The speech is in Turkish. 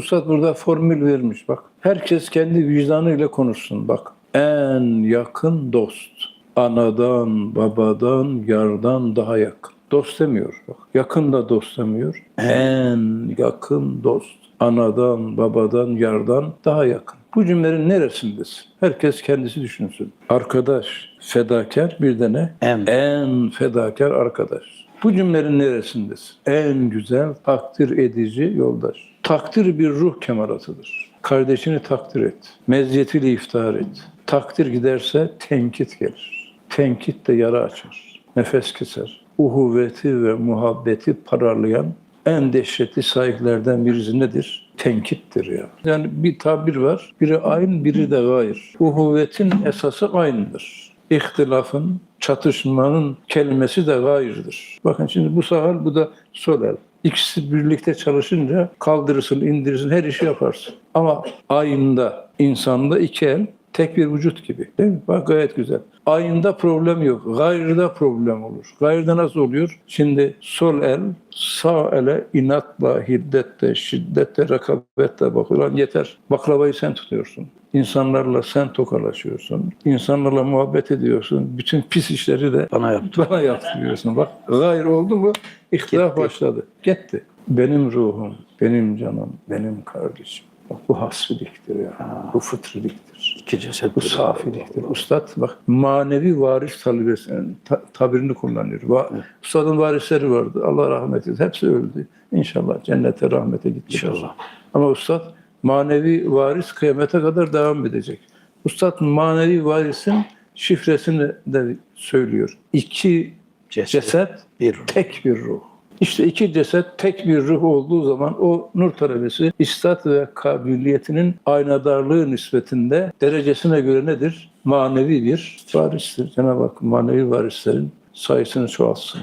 Üstad burada formül vermiş bak. Herkes kendi vicdanıyla konuşsun bak. En yakın dost. Anadan, babadan, yardan daha yakın. Dost demiyor bak. Yakın da dost demiyor. En yakın dost. Anadan, babadan, yardan daha yakın. Bu cümlenin neresindesin? Herkes kendisi düşünsün. Arkadaş, fedakar bir de ne? En. En fedakar arkadaş. Bu cümlenin neresindesin? En güzel takdir edici yoldaş. Takdir bir ruh kemalatıdır. Kardeşini takdir et. Meziyetiyle iftihar et. Takdir giderse tenkit gelir. Tenkit de yara açar. Nefes keser. Uhuvveti ve muhabbeti pararlayan en dehşetli sahiplerden birisi nedir? Tenkittir ya. Yani bir tabir var. Biri aynı, biri de gayr. Uhuvvetin esası aynıdır. İhtilafın, çatışmanın kelimesi de gayrıdır. Bakın şimdi bu sağ el, bu da sol el. İkisi birlikte çalışınca kaldırırsın, indirirsin, her işi yaparsın. Ama ayında, insanda iki el tek bir vücut gibi. Değil mi? Bak gayet güzel. Ayında problem yok. Gayrıda problem olur. Gayrıda nasıl oluyor? Şimdi sol el sağ ele inatla, hiddetle, şiddetle, rekabetle bakıyor. Lan yeter. Baklavayı sen tutuyorsun. İnsanlarla sen tokalaşıyorsun. İnsanlarla muhabbet ediyorsun. Bütün pis işleri de Bana yaptı. bana yaptırıyorsun. Bak gayr oldu mu ihtilaf başladı. Gitti. Benim ruhum, benim canım, benim kardeşim. Bak bu hasbiliktir ya. Bu fıtriliktir. İki ceset. Bu safiliktir. Ustad bak manevi varis talebesinin ta- tabirini kullanıyor. Va Ustadın varisleri vardı. Allah rahmet eylesin. Hepsi öldü. İnşallah cennete rahmete gitti. İnşallah. Ama ustad manevi varis kıyamete kadar devam edecek. Ustad manevi varisin şifresini de söylüyor. İki Ceset. ceset, Bir ruh. tek bir ruh. İşte iki ceset tek bir ruh olduğu zaman o nur talebesi istat ve kabiliyetinin aynadarlığı nispetinde derecesine göre nedir? Manevi bir varistir. Cenab-ı Hak manevi varislerin sayısını çoğaltsın.